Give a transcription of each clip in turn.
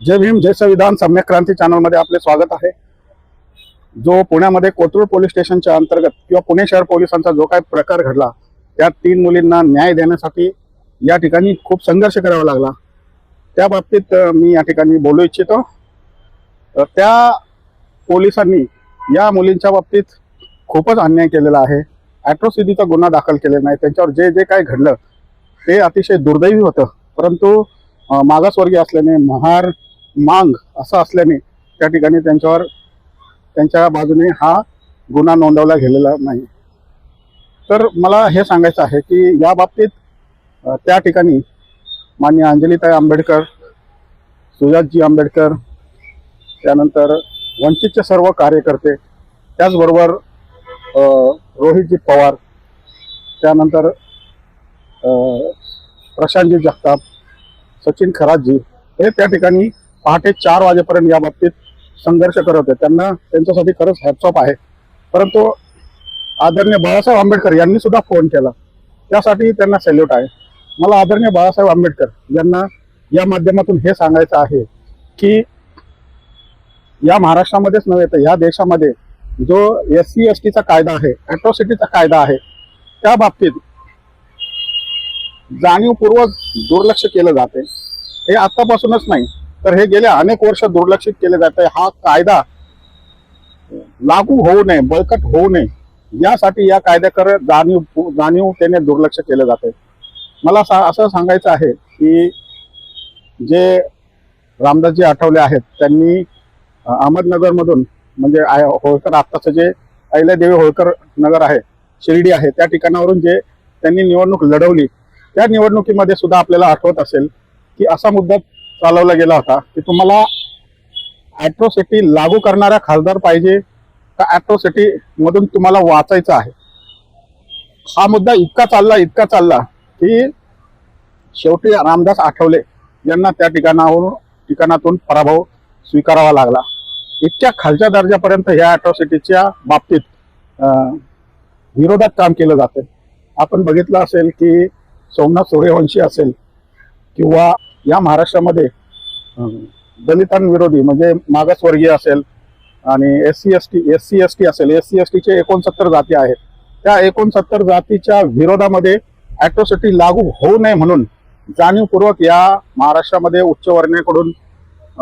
जय भीम जय संविधान सम्यक क्रांती चॅनलमध्ये आपले स्वागत आहे. जो पुण्यामध्ये कोथरूड पोलीस स्टेशनच्या अंतर्गत किंवा पुणे शहर पोलिसांचा जो काही प्रकार घडला त्या तीन मुलींना न्याय देण्यासाठी या ठिकाणी खूप संघर्ष करावा लागला. त्या बाबतीत मी या ठिकाणी बोलू इच्छितो. त्या पोलिसांनी या मुलींच्या बाबतीत खूपच अन्याय केलेला आहे. ॲट्रोसिटीचा गुन्हा दाखल केलेला नाही. त्यांच्यावर जे जे काही घडलं ते अतिशय दुर्दैवी होतं. परंतु मागासवर्गीय असल्याने महार मांग असं असल्याने त्या ठिकाणी त्यांच्यावर त्यांच्या बाजूने हा गुन्हा नोंदवला गेलेला नाही. तर मला हे सांगायचं आहे की या बाबतीत त्या ठिकाणी मान्य अंजलीताई आंबेडकर सुजातजी आंबेडकर त्यानंतर वंचितचे सर्व कार्यकर्ते त्याचबरोबर रोहितजी पवार त्यानंतर प्रशांतजी जगताप सचिन खराजी हे त्या ठिकाणी पहाटे चार वाजेपर्यंत या बाबतीत संघर्ष करत होते. त्यांना त्यांच्यासाठी खरंच हॅपसॉप आहे. परंतु आदरणीय बाळासाहेब आंबेडकर यांनी सुद्धा फोन केला. त्यासाठी त्यांना सॅल्यूट आहे. मला आदरणीय बाळासाहेब आंबेडकर यांना या माध्यमातून हे सांगायचं आहे की या महाराष्ट्रामध्येच नव्हे तर या देशामध्ये जो एस सी एस टीचा कायदा आहे अॅट्रॉसिटीचा कायदा आहे त्या बाबतीत जाणीवपूर्वक दुर्लक्ष केलं जाते. हे आतापासूनच नाही तर हे गेले अनेक वर्ष दुर्लक्षित केले जाते. हा कायदा लागू होऊ नये बळकट होऊ नये यासाठी या कायद्याकडे जाणीव जाणीवतेने दुर्लक्ष केलं जाते. मला सा असं सांगायचं आहे की जे रामदासजी आठवले आहेत त्यांनी अहमदनगरमधून म्हणजे होळकर आत्ताचं जे अहिल्यादेवी होळकर नगर आहे शिर्डी आहे त्या ठिकाणावरून जे त्यांनी निवडणूक लढवली त्या निवडणुकीमध्ये सुद्धा आपल्याला आठवत असेल की असा मुद्दा चालवला गेला होता की तुम्हाला ॲट्रोसिटी लागू करणारा खासदार पाहिजे का ॲट्रोसिटी मधून तुम्हाला वाचायचं आहे? हा मुद्दा इतका चालला इतका चालला की शेवटी रामदास आठवले यांना त्या ठिकाणाहून ठिकाणातून पराभव स्वीकारावा लागला. इतक्या खालच्या दर्जापर्यंत ह्या ॲट्रॉसिटीच्या बाबतीत अं, विरोधात काम केलं जातं. आपण बघितलं असेल की सोमनाथ सूर्यवंशी असेल किंवा या महाराष्ट्रामध्ये दलितांविरोधी म्हणजे मागासवर्गीय असेल आणि S C S T S C S T असेल एस सी एस टीचे एकोणसत्तर जाती आहेत. त्या एकोणसत्तर जातीच्या विरोधामध्ये ॲट्रॉसिटी लागू होऊ नये म्हणून जाणीवपूर्वक या महाराष्ट्रामध्ये उच्चवर्णीयाकडून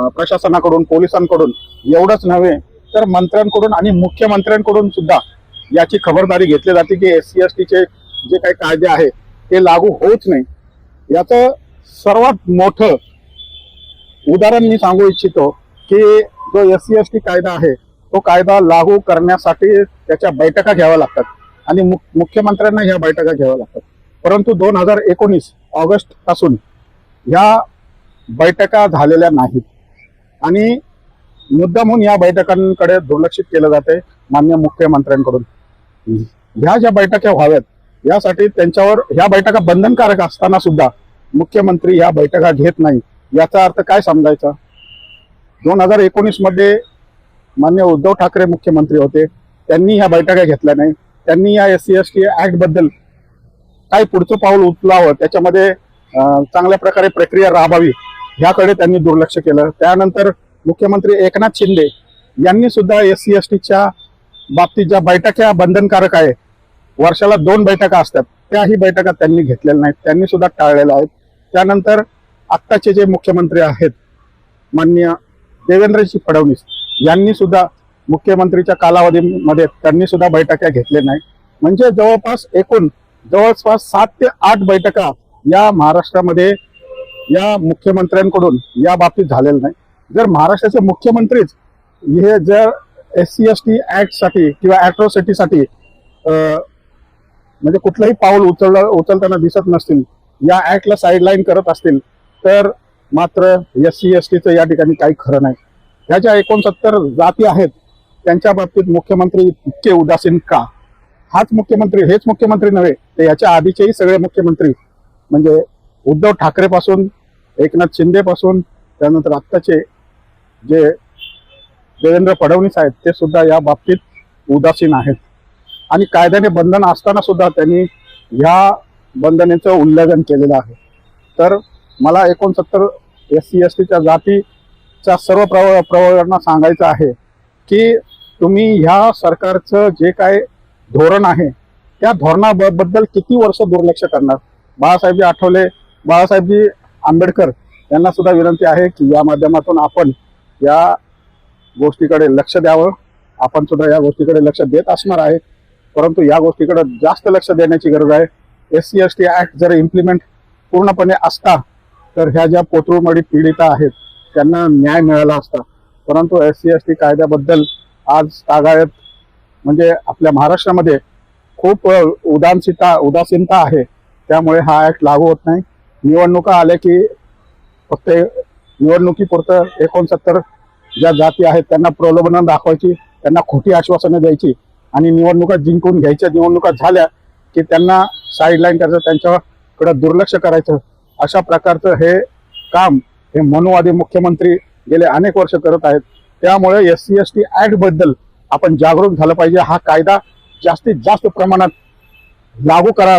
प्रशासनाकडून पोलिसांकडून एवढंच नव्हे तर मंत्र्यांकडून आणि मुख्यमंत्र्यांकडून सुद्धा याची खबरदारी घेतली जाते की एस सी एस टीचे जे काही कायदे आहे ते लागू होऊच नाही. याचं सर्वात मोठं उदाहरण मी सांगू इच्छितो की जो एस सी एस टी कायदा आहे तो कायदा लागू करण्यासाठी त्याच्या बैठका घ्याव्या लागतात आणि मुख्यमंत्र्यांना ह्या बैठका घ्याव्या लागतात. परंतु दोन हजार एकोणीस ऑगस्टपासून ह्या बैठका झालेल्या नाहीत. आणि मुद्दा म्हणून या बैठकांकडे दुर्लक्षित केलं जाते मान्य मुख्यमंत्र्यांकडून. ह्या ज्या बैठका व्हाव्यात यासाठी त्यांच्यावर ह्या बैठका बंधनकारक असताना सुद्धा मुख्यमंत्री या बैठका घेत नाही. याचा अर्थ काय समजायचा? दोन हजार एकोणीसमध्ये मान्य उद्धव ठाकरे मुख्यमंत्री होते. त्यांनी ह्या बैठका घेतल्या नाही. त्यांनी या एस सी एस टी ऍक्टबद्दल काय पुढचं पाऊल उचलावं त्याच्यामध्ये चांगल्या प्रकारे प्रक्रिया राबावी ह्याकडे त्यांनी दुर्लक्ष केलं. त्यानंतर मुख्यमंत्री एकनाथ शिंदे यांनी सुद्धा एस सी एस टीच्या बाबतीत ज्या बैठका बंधनकारक आहे वर्षाला दोन बैठका असतात. त्याही बैठका त्यांनी घेतलेल्या नाहीत. त्यांनी सुद्धा टाळलेल्या आहेत. त्यानंतर आत्ताचे जे मुख्यमंत्री आहेत माननीय देवेंद्रजी फडणवीस यांनी सुद्धा मुख्यमंत्रीच्या कालावधीमध्ये त्यांनी सुद्धा बैठका घेतल्या नाही म्हणजे जवळपास एकूण जवळपास सात ते आठ बैठका या महाराष्ट्रामध्ये या मुख्यमंत्र्यांकडून या बाबतीत झालेल्या नाही जर महाराष्ट्राचे मुख्यमंत्रीच हे जर एस सी एस टी ऍक्टसाठी किंवा ॲट्रॉसिटीसाठी म्हणजे कुठलंही पाऊल उचललं उचलताना दिसत नसतील या ऍक्टला साईडलाईन करत असतील तर मात्र एस सी एस टीचं या ठिकाणी काही खरं नाही. ह्या ज्या एकोणसत्तर जाती आहेत त्यांच्या बाबतीत मुख्यमंत्री इतके उदासीन का? हाच मुख्यमंत्री हेच मुख्यमंत्री नव्हे तर याच्या आधीचेही सगळे मुख्यमंत्री म्हणजे उद्धव ठाकरेपासून एकनाथ शिंदेपासून त्यानंतर आत्ताचे जे देवेंद्र फडणवीस आहेत ते सुद्धा या बाबतीत उदासीन आहेत. आणि कायद्याने बंधन असताना सुद्धा त्यांनी ह्या बंधनेचं उल्लंघन केलेलं आहे. तर मला एकोणसत्तर एस सी एस टीच्या जातीच्या सर्व प्रव प्रवर्गांना सांगायचं आहे की तुम्ही ह्या सरकारचं जे काय धोरण आहे त्या धोरणाबद्दल किती वर्ष दुर्लक्ष करणार? बाळासाहेबजी आठवले बाळासाहेबजी आंबेडकर यांना सुद्धा विनंती आहे की या माध्यमातून आपण या गोष्टीकडे लक्ष द्यावं. आपण सुद्धा या गोष्टीकडे लक्ष देत असणार आहे. परंतु या गोष्टीकडे जास्त लक्ष देण्याची गरज आहे. S C S T act जर इम्प्लिमेंट पूर्णपणे असता तर ह्या ज्या पोटरूमडी पीडिता आहेत त्यांना न्याय मिळाला असता. परंतु एस सी एस टी कायद्याबद्दल आज तागायत म्हणजे आपल्या महाराष्ट्रामध्ये खूप उदासीनता उदासीनता आहे. त्यामुळे हा ऍक्ट लागू होत नाही. निवडणुका आल्या की फक्त निवडणुकीपुरतं एकोणसत्तर ज्या जाती आहेत त्यांना प्रलोभनं दाखवायची त्यांना खोटी आश्वासनं द्यायची. आणि निवडणुका जिंकून घ्यायच्या निवडणुका झाल्या की त्यांना साईडलाईन करायचं त्यांच्याकडं दुर्लक्ष करायचं. अशा प्रकारचं हे काम हे मनुवादी मुख्यमंत्री गेले अनेक वर्ष करत आहेत. त्यामुळे एस सी एस टी ॲक्टबद्दल आपण जागरूक झालं पाहिजे. हा कायदा जास्तीत जास्त प्रमाणात लागू करा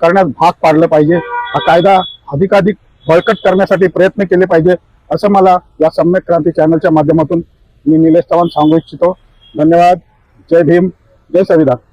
करण्यास भाग पाडलं पाहिजे. हा कायदा अधिकाधिक बळकट करण्यासाठी प्रयत्न केले पाहिजे असं मला या सम्यक क्रांती चॅनलच्या माध्यमातून मी निलेश चव्हाण सांगू इच्छितो. धन्यवाद. जय भीम. जय संविधान